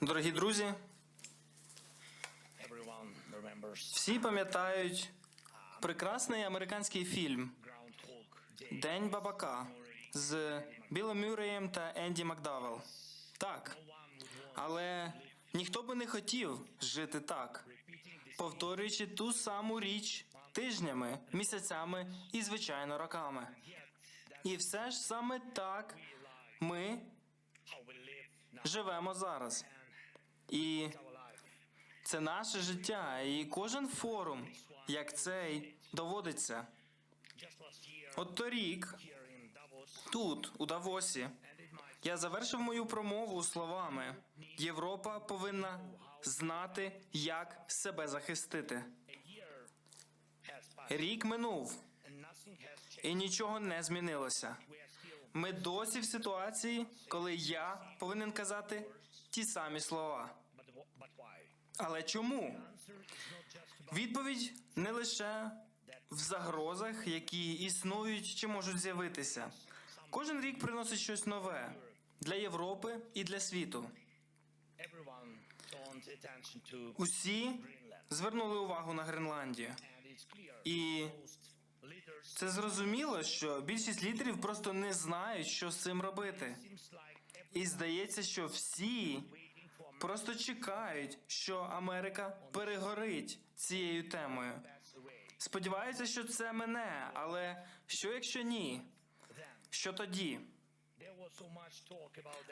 Дорогі друзі, всі пам'ятають прекрасний американський фільм День бабака з Білом Мюреєм та Енді Макдавел. Так, але ніхто би не хотів жити так, повторюючи ту саму річ тижнями, місяцями і, звичайно, роками. І все ж саме так ми живемо зараз. І це наше життя, і кожен форум, як цей, доводиться. От торік, тут, у Давосі, я завершив мою промову словами: Європа повинна знати, як себе захистити. Рік минув, і нічого не змінилося. Ми досі в ситуації, коли я повинен казати ті самі слова. Але чому? Відповідь не лише в загрозах, які існують чи можуть з'явитися. Кожен рік приносить щось нове для Європи і для світу. Усі звернули увагу на Гренландію. І це зрозуміло, що більшість лідерів просто не знають, що з цим робити. І здається, що всі просто чекають, що Америка перегорить цією темою. Сподіваються, що це мене, але що якщо ні? Що тоді?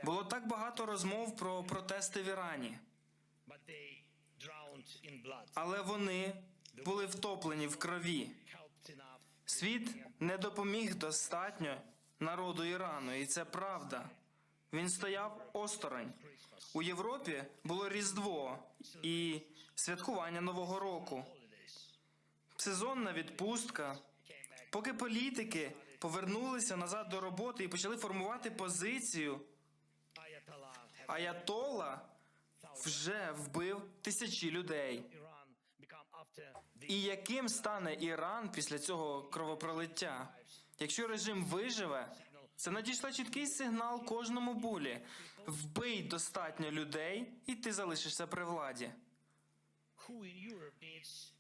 Було так багато розмов про протести в Ірані, але вони були втоплені в крові. Світ не допоміг достатньо народу Ірану, і це правда. Він стояв осторонь. У Європі було Різдво і святкування Нового року, сезонна відпустка. Поки політики повернулися назад до роботи і почали формувати позицію, Аятолла вже вбив тисячі людей. І яким стане Іран після цього кровопролиття? Якщо режим виживе, це надійшла чіткий сигнал кожному булі: вбий достатньо людей, і ти залишишся при владі.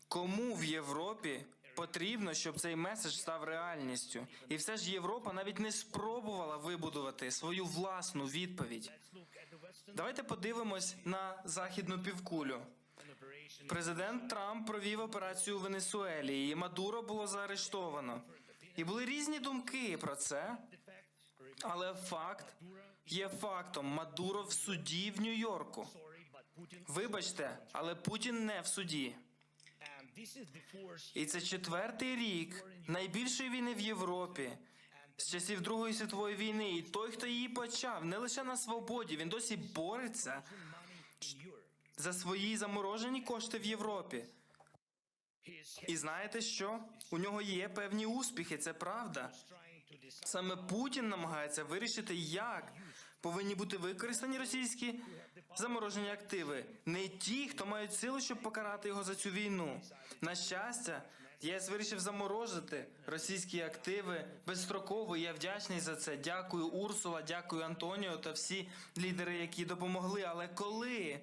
Кому в Європі потрібно, щоб цей меседж став реальністю? І все ж Європа навіть не спробувала вибудувати свою власну відповідь. Давайте подивимось на західну півкулю. Президент Трамп провів операцію у Венесуелі, і Мадуро було заарештовано. І були різні думки про це, але факт є фактом. Мадуро в суді в Нью-Йорку. Вибачте, але Путін не в суді. І це четвертий рік найбільшої війни в Європі з часів Другої світової війни. І той, хто її почав, не лише на свободі, він досі бореться. За свої заморожені кошти в Європі. І знаєте що? У нього є певні успіхи, це правда. Саме Путін намагається вирішити, як повинні бути використані російські заморожені активи. Не ті, хто мають силу, щоб покарати його за цю війну. На щастя, ЄС вирішив заморожити російські активи безстроково. Я вдячний за це. Дякую, Урсула, дякую Антоніо та всі лідери, які допомогли. Але коли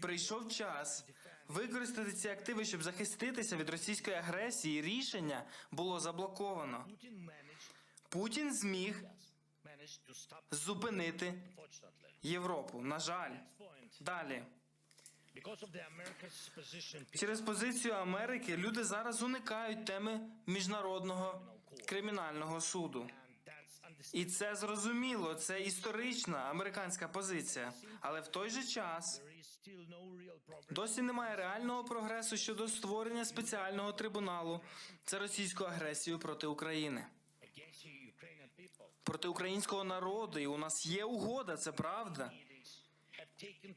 прийшов час використати ці активи, щоб захиститися від російської агресії, рішення було заблоковано. Путін зміг зупинити. Європу. На жаль, далі через позицію Америки люди зараз уникають теми міжнародного кримінального суду. І це зрозуміло. Це історична американська позиція. Але в той же час досі немає реального прогресу щодо створення спеціального трибуналу за російську агресію проти України. Проти українського народу, і у нас є угода, це правда.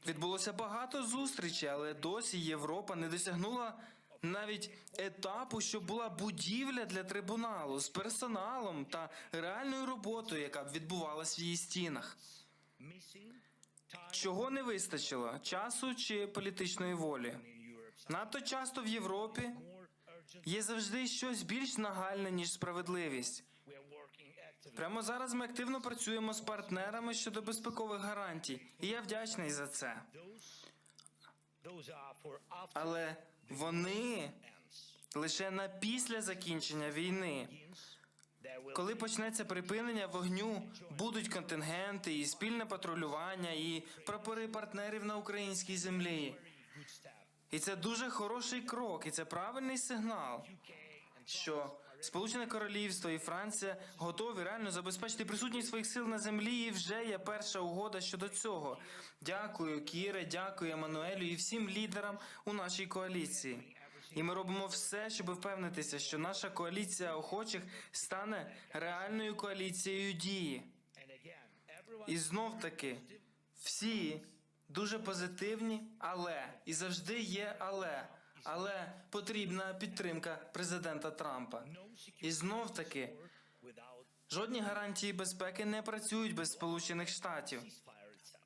Відбулося багато зустрічей, але досі Європа не досягнула навіть етапу, що була будівля для трибуналу з персоналом та реальною роботою, яка б відбувалась в її стінах. Чого не вистачило? Часу чи політичної волі? Надто часто в Європі є завжди щось більш нагальне ніж справедливість. Прямо зараз ми активно працюємо з партнерами щодо безпекових гарантій, і я вдячний за це. Але вони лише на після закінчення війни. Коли почнеться припинення вогню, будуть контингенти і спільне патрулювання, і прапори партнерів на українській землі. І це дуже хороший крок, і це правильний сигнал, що Сполучене Королівство і Франція готові реально забезпечити присутність своїх сил на землі, і вже є перша угода щодо цього. Дякую, Кіре, дякую Еммануелю і всім лідерам у нашій коаліції. І ми робимо все, щоб впевнитися, що наша коаліція охочих стане реальною коаліцією дії. І знов таки, всі дуже позитивні, але і завжди є але. Але потрібна підтримка президента Трампа. І знов таки, жодні гарантії безпеки не працюють без Сполучених Штатів.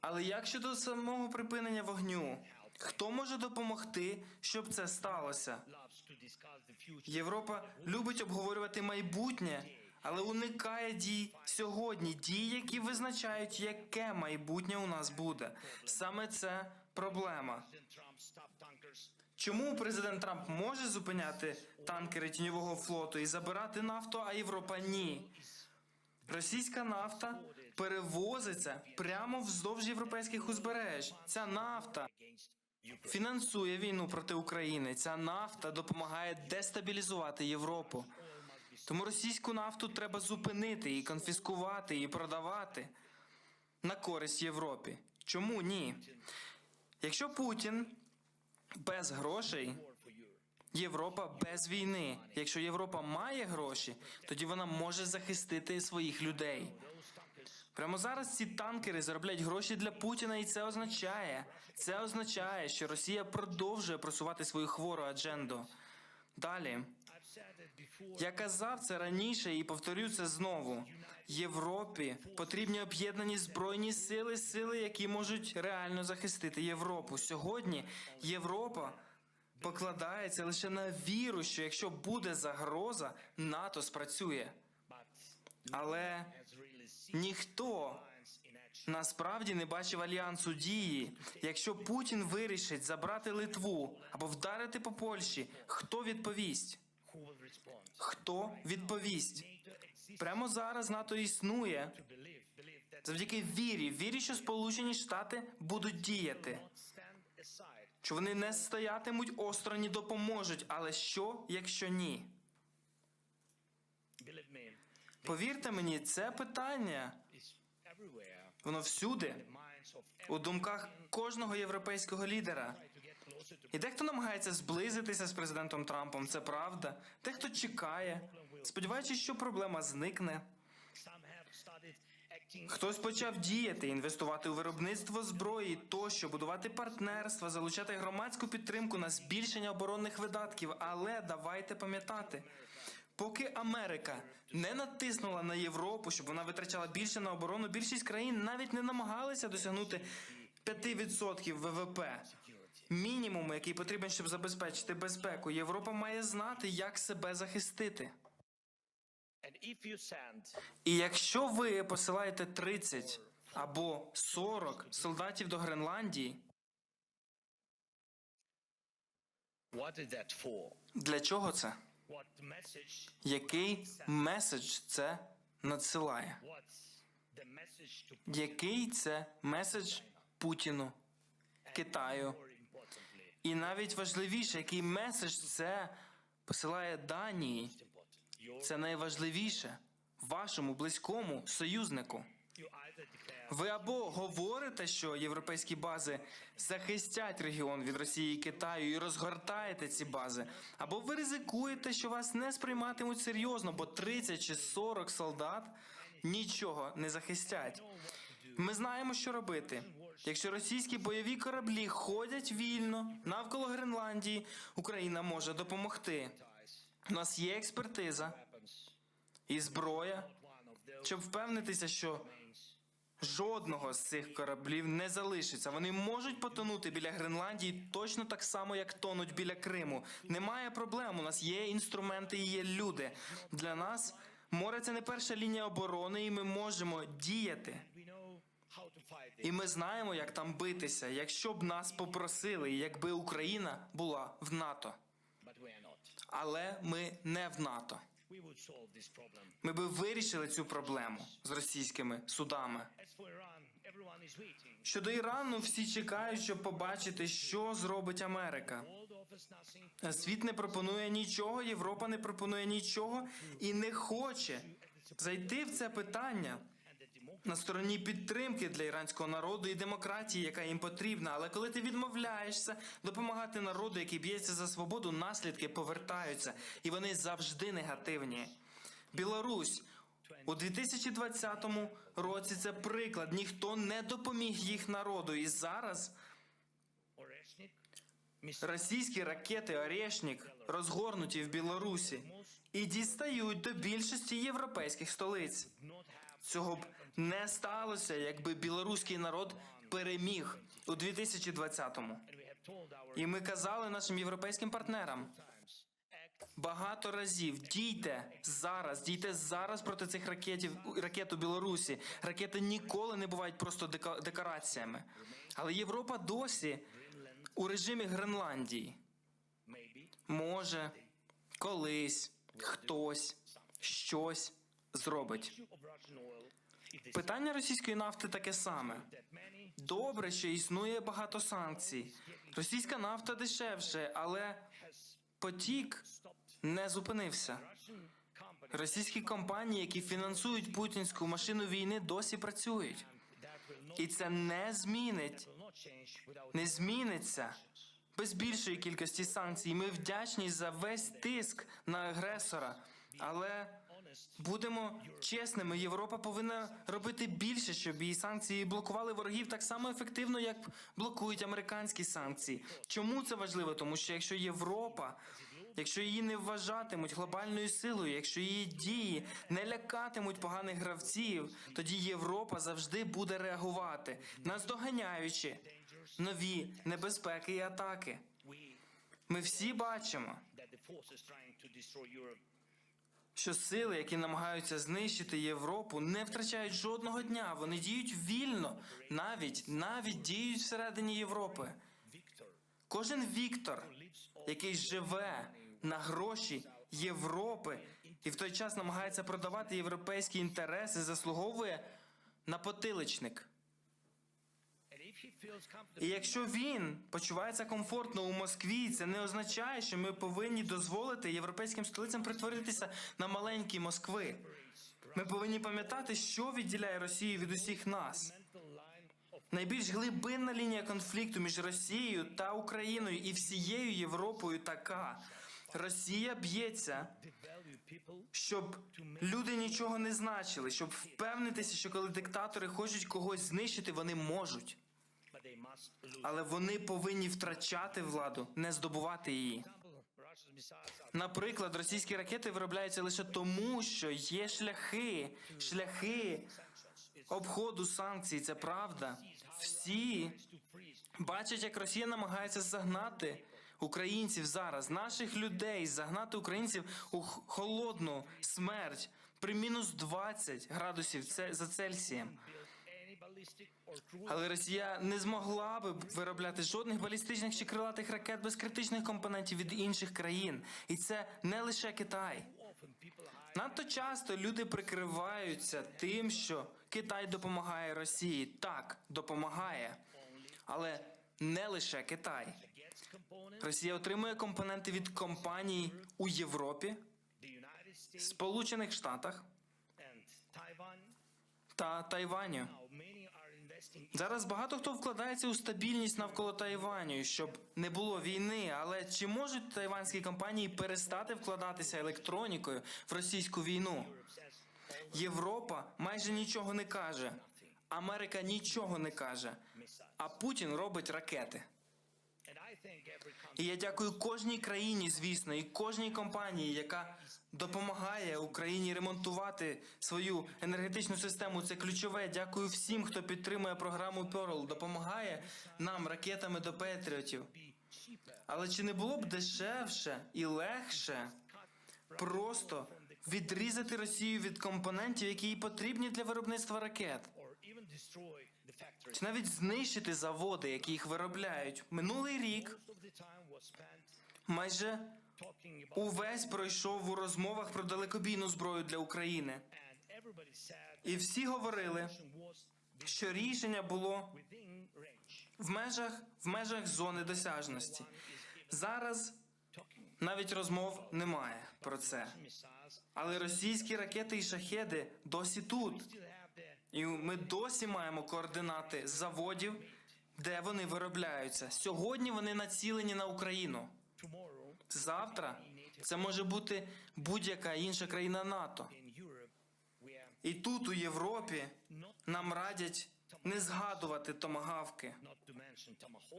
Але як щодо самого припинення вогню, хто може допомогти, щоб це сталося? Європа любить обговорювати майбутнє, але уникає дій сьогодні, дій, які визначають, яке майбутнє у нас буде. Саме це проблема. Чому президент Трамп може зупиняти танкери тіньового флоту і забирати нафту, а Європа ні? Російська нафта перевозиться прямо вздовж європейських узбереж. Ця нафта фінансує війну проти України. Ця нафта допомагає дестабілізувати Європу. Тому російську нафту треба зупинити і конфіскувати і продавати на користь Європі. Чому ні? Якщо Путін без грошей. Європа без війни. Якщо Європа має гроші, тоді вона може захистити своїх людей. Прямо зараз ці танкери заробляють гроші для Путіна, і це означає, це означає, що Росія продовжує просувати свою хвору адженду. Далі я казав це раніше і повторю це знову. Європі потрібні об'єднані збройні сили, сили, які можуть реально захистити Європу. Сьогодні Європа покладається лише на віру, що якщо буде загроза, НАТО спрацює. Але ніхто насправді не бачив альянсу дії. Якщо Путін вирішить забрати Литву або вдарити по Польщі, хто відповість? Хто відповість? Прямо зараз НАТО існує завдяки вірі, вірі, що Сполучені Штати будуть діяти, що вони не стоятимуть осторонь, допоможуть. Але що, якщо ні? Повірте мені, це питання воно всюди, у думках кожного європейського лідера. І дехто намагається зблизитися з президентом Трампом, це правда. Дехто чекає, сподіваючись, що проблема зникне. Хтось почав діяти, інвестувати у виробництво зброї, тощо, будувати партнерства, залучати громадську підтримку на збільшення оборонних видатків. Але давайте пам'ятати, поки Америка не натиснула на Європу, щоб вона витрачала більше на оборону, більшість країн навіть не намагалися досягнути 5% ВВП. Мінімум, який потрібен, щоб забезпечити безпеку. Європа має знати, як себе захистити. І якщо ви посилаєте 30 або 40 солдатів до Гренландії, для чого це? Який меседж це надсилає? Який це меседж Путіну, Китаю? І навіть важливіше, який меседж це посилає Данії? Це найважливіше вашому близькому союзнику. Ви або говорите, що європейські бази захистять регіон від Росії і Китаю і розгортаєте ці бази, або ви ризикуєте, що вас не сприйматимуть серйозно, бо 30 чи 40 солдат нічого не захистять. Ми знаємо, що робити. Якщо російські бойові кораблі ходять вільно навколо Гренландії, Україна може допомогти. У нас є експертиза і зброя, щоб впевнитися, що Жодного з цих кораблів не залишиться. Вони можуть потонути біля Гренландії точно так само, як тонуть біля Криму. Немає проблем. У нас є інструменти і є люди. Для нас Море це не перша лінія оборони, і ми можемо діяти. І ми знаємо, як там битися, якщо б нас попросили, якби Україна була в НАТО. Але ми не в НАТО. Ми би вирішили цю проблему з російськими судами. Щодо Ірану, всі чекають, щоб побачити, що зробить Америка. Світ не пропонує нічого, Європа не пропонує нічого і не хоче зайти в це питання на стороні підтримки для іранського народу і демократії, яка їм потрібна. Але коли ти відмовляєшся допомагати народу, який б'ється за свободу, наслідки повертаються, і вони завжди негативні. Білорусь у 2020 році це приклад. Ніхто не допоміг їх народу. І зараз російські ракети Орешнік розгорнуті в Білорусі і дістають до більшості європейських столиць. Цього б не сталося, якби білоруський народ переміг у 2020-му. and we have told our І ми казали нашим європейським партнерам багато разів: дійте зараз, дійте зараз проти цих ракетів ракет у Білорусі. Ракети ніколи не бувають просто декораціями. Але Європа досі у режимі Гренландії. Може, колись хтось щось зробить. Питання російської нафти таке саме. Добре, що існує багато санкцій. Російська нафта дешевше, але потік не зупинився. Російські компанії, які фінансують путінську машину війни, досі працюють. І це не змінить, не зміниться без більшої кількості санкцій. Ми вдячні за весь тиск на агресора. Але. Будемо чесними, Європа повинна робити більше, щоб її санкції блокували ворогів так само ефективно, як блокують американські санкції. Чому це важливо? Тому що якщо Європа, якщо її не вважатимуть глобальною силою, якщо її дії не лякатимуть поганих гравців, тоді Європа завжди буде реагувати, наздоганяючи нові небезпеки і атаки. Ми всі бачимо. Що сили, які намагаються знищити Європу, не втрачають жодного дня. Вони діють вільно, навіть навіть діють всередині Європи. Кожен Віктор, який живе на гроші Європи і в той час намагається продавати європейські інтереси, заслуговує на потиличник. І якщо він почувається комфортно у Москві, це не означає, що ми повинні дозволити європейським столицям притворитися на маленькі Москви. Ми повинні пам'ятати, що відділяє Росію від усіх нас. Найбільш глибинна лінія конфлікту між Росією та Україною і всією Європою така. Росія б'ється, щоб люди нічого не значили, щоб впевнитися, що коли диктатори хочуть когось знищити, вони можуть. Але вони повинні втрачати владу, не здобувати її. Наприклад, російські ракети виробляються лише тому, що є шляхи, шляхи обходу санкцій. Це правда. Всі бачать, як Росія намагається загнати українців зараз, наших людей, загнати українців у холодну смерть при мінус 20 градусів за Цельсієм. Але Росія не змогла би виробляти жодних балістичних чи крилатих ракет без критичних компонентів від інших країн. І це не лише Китай. Надто часто люди прикриваються тим, що Китай допомагає Росії. Так, допомагає, але не лише Китай. Росія отримує компоненти від компаній у Європі, Сполучених Штатах та Тайваню. Зараз багато хто вкладається у стабільність навколо Тайваню, щоб не було війни. Але чи можуть тайванські компанії перестати вкладатися електронікою в російську війну? Європа майже нічого не каже. Америка нічого не каже. А Путін робить ракети. І я дякую кожній країні, звісно, і кожній компанії, яка допомагає Україні ремонтувати свою енергетичну систему. Це ключове. Дякую всім, хто підтримує програму Pearl, допомагає нам ракетами до Петріотів. Але чи не було б дешевше і легше просто відрізати Росію від компонентів, які їй потрібні для виробництва ракет, чи навіть знищити заводи, які їх виробляють. Минулий рік майже увесь пройшов у розмовах про далекобійну зброю для України. І всі говорили, що рішення було в межах, в межах зони досяжності. Зараз навіть розмов немає про це. Але російські ракети і шахеди досі тут. І ми досі маємо координати заводів, де вони виробляються. Сьогодні вони націлені на Україну. Завтра це може бути будь-яка інша країна НАТО. І тут, у Європі, нам радять не згадувати томагавки,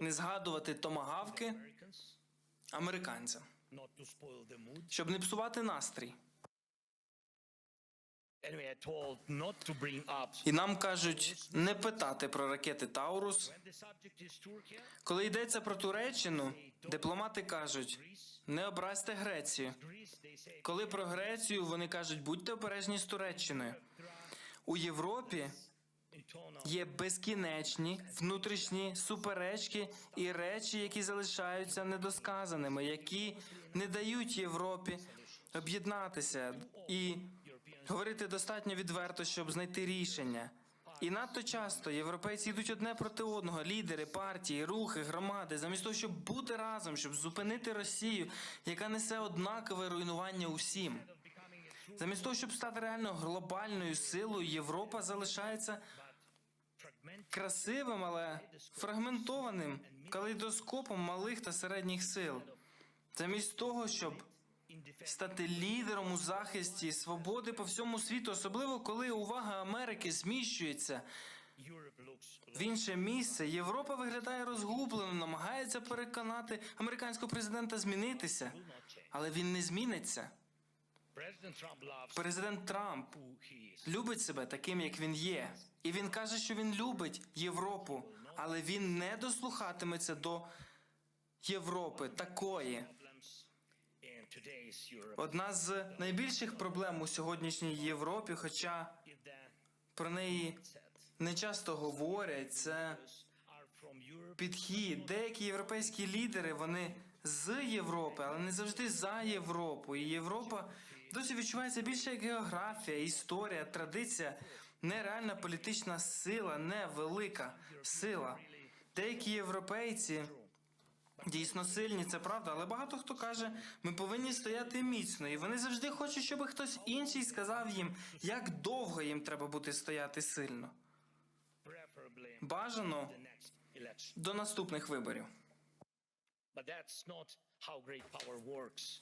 не згадувати томагавки американцям, щоб не псувати настрій. І нам кажуть не питати про ракети Таурус. Коли йдеться про Туреччину, дипломати кажуть не образьте Грецію. Коли про Грецію вони кажуть, будьте обережні з Туреччиною. У Європі є безкінечні внутрішні суперечки і речі, які залишаються недосказаними, які не дають Європі об'єднатися і говорити достатньо відверто, щоб знайти рішення. І надто часто європейці йдуть одне проти одного, лідери, партії, рухи, громади, замість того, щоб бути разом, щоб зупинити Росію, яка несе однакове руйнування усім. Замість того, щоб стати реально глобальною силою, Європа залишається красивим, але фрагментованим калейдоскопом малих та середніх сил. Замість того, щоб стати лідером у захисті свободи по всьому світу, особливо коли увага Америки зміщується в інше місце, Європа виглядає розгублено, намагається переконати американського президента змінитися, але він не зміниться. Президент Трамп любить себе таким, як він є. І він каже, що він любить Європу, але він не дослухатиметься до Європи такої. Одна з найбільших проблем у сьогоднішній Європі, хоча про неї не часто говорять, це підхід. Деякі європейські лідери вони з Європи, але не завжди за Європу. І Європа досі відчувається більше як географія, історія, традиція, нереальна політична сила, невелика сила. Деякі європейці дійсно сильні, це правда, але багато хто каже, ми повинні стояти міцно, і вони завжди хочуть, щоб хтось інший сказав їм, як довго їм треба бути стояти сильно. Бажано до наступних виборів.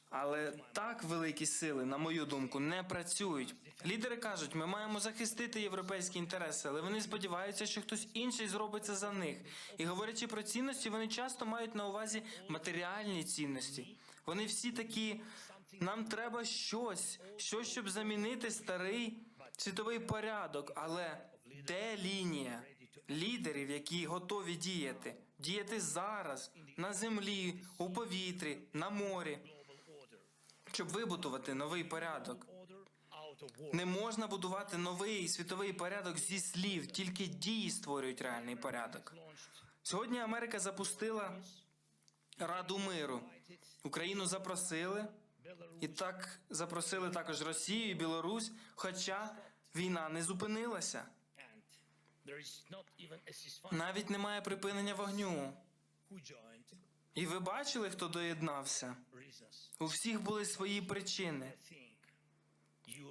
Але так великі сили, на мою думку, не працюють. Лідери кажуть, ми маємо захистити європейські інтереси, але вони сподіваються, що хтось інший зробить це за них. І говорячи про цінності, вони часто мають на увазі матеріальні цінності. Вони всі такі. Нам треба щось, щось, щоб замінити старий світовий порядок. Але де лінія лідерів, які готові діяти? Діяти зараз на землі, у повітрі, на морі, щоб вибудувати новий порядок. Не можна будувати новий світовий порядок зі слів, тільки дії створюють реальний порядок. Сьогодні Америка запустила Раду миру. Україну запросили, і так запросили також Росію і Білорусь, хоча війна не зупинилася. Навіть немає припинення вогню. І ви бачили, хто доєднався? У всіх були свої причини.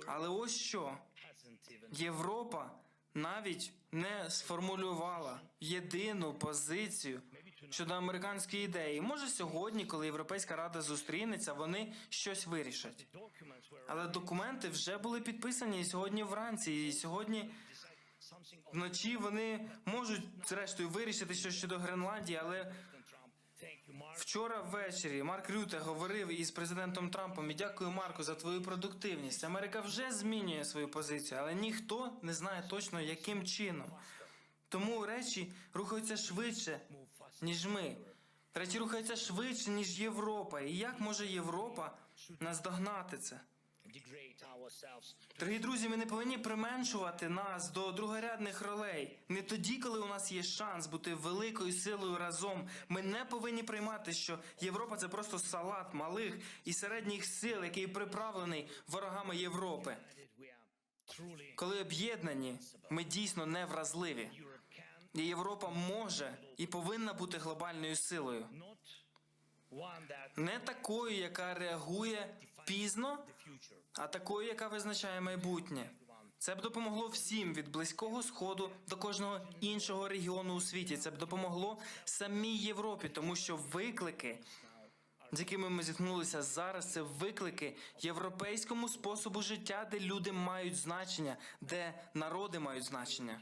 Але ось що Європа навіть не сформулювала єдину позицію щодо американської ідеї. Може, сьогодні, коли Європейська рада зустрінеться, вони щось вирішать. Але документи вже були підписані і сьогодні вранці, і сьогодні вночі вони можуть зрештою вирішити щось щодо Гренландії. Але вчора ввечері Марк Рюте говорив із президентом Трампом. І дякую, Марку, за твою продуктивність. Америка вже змінює свою позицію, але ніхто не знає точно, яким чином. Тому речі рухаються швидше, ніж ми. Речі рухаються швидше, ніж Європа. І як може Європа наздогнати це? Дорогі друзі, ми не повинні применшувати нас до другорядних ролей. Не тоді, коли у нас є шанс бути великою силою разом. Ми не повинні приймати, що Європа це просто салат малих і середніх сил, який приправлений ворогами Європи. Коли об'єднані, ми дійсно невразливі. Europe can І Європа може і повинна бути глобальною силою, не такою, яка реагує пізно, а такою, яка визначає майбутнє. Це б допомогло всім від близького сходу до кожного іншого регіону у світі. Це б допомогло самій Європі, тому що виклики, з якими ми зіткнулися зараз, це виклики європейському способу життя, де люди мають значення, де народи мають значення.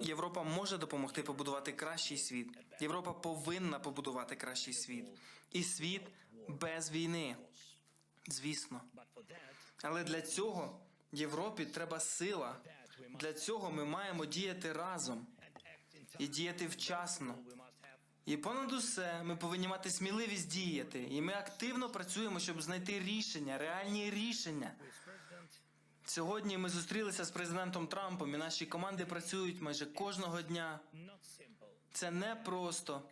Європа може допомогти побудувати кращий світ. Європа повинна побудувати кращий світ. І світ без війни. Звісно. Але для цього Європі треба сила. Для цього ми маємо діяти разом і діяти вчасно. І понад усе ми повинні мати сміливість діяти. І ми активно працюємо, щоб знайти рішення, реальні рішення. Сьогодні ми зустрілися з президентом Трампом, і наші команди працюють майже кожного дня. Це не просто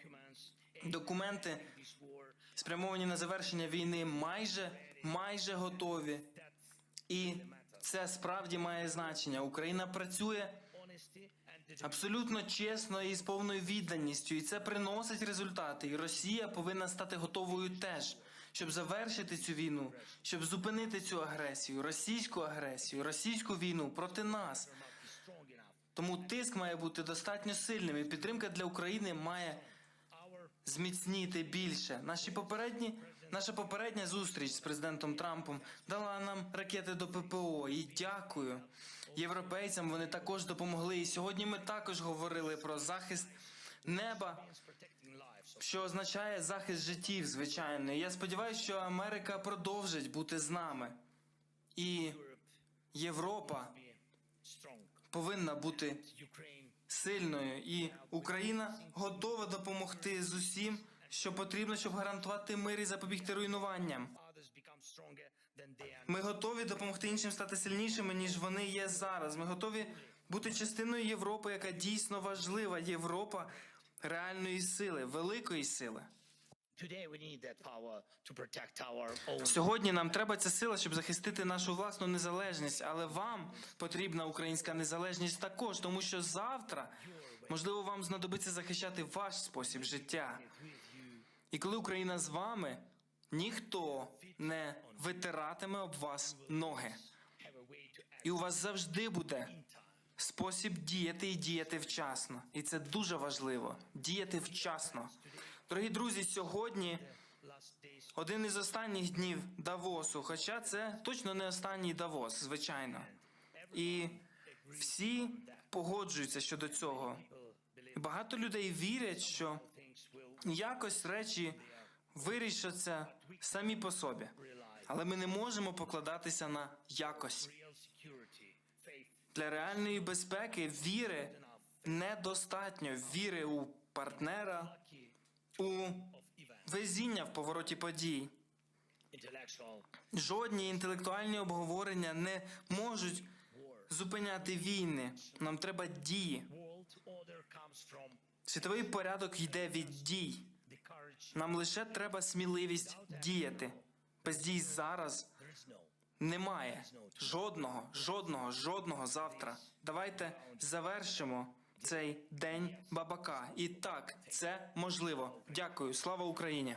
документи, спрямовані на завершення війни, майже майже готові. І це справді має значення. Україна працює абсолютно чесно і з повною відданістю, і це приносить результати. І Росія повинна стати готовою теж, щоб завершити цю війну, щоб зупинити цю агресію, російську агресію, російську війну проти нас. Тому тиск має бути достатньо сильним, і підтримка для України має зміцніти більше. Наші попередні, наша попередня зустріч з президентом Трампом дала нам ракети до ППО. І дякую європейцям. Вони також допомогли. І сьогодні ми також говорили про захист неба, що означає захист життів, звичайно. Я сподіваюся, що Америка продовжить бути з нами. І Європа повинна бути сильною, і Україна готова допомогти з усім, що потрібно, щоб гарантувати мир і запобігти руйнуванням. Ми готові допомогти іншим стати сильнішими, ніж вони є зараз. Ми готові бути частиною Європи, яка дійсно важлива. Європа реальної сили, великої сили. Сьогодні нам треба ця сила, щоб захистити нашу власну незалежність, але вам потрібна українська незалежність також, тому що завтра, можливо, вам знадобиться захищати ваш спосіб життя. І коли Україна з вами, ніхто не витиратиме об вас ноги. І у вас завжди буде спосіб діяти і діяти вчасно. І це дуже важливо діяти вчасно. Дорогі друзі, сьогодні один із останніх днів Давосу, хоча це точно не останній Давос, звичайно. І всі погоджуються щодо цього. Багато людей вірять, що якось речі вирішаться самі по собі. Але ми не можемо покладатися на якось. Для реальної безпеки віри недостатньо. Віри у партнера, у везіння в повороті подій. Жодні інтелектуальні обговорення не можуть зупиняти війни. Нам треба дії. Світовий порядок йде від дій. Нам лише треба сміливість діяти. Без дій зараз немає жодного, жодного, жодного завтра. Давайте завершимо цей день бабака. І так, це можливо. Дякую. Слава Україні!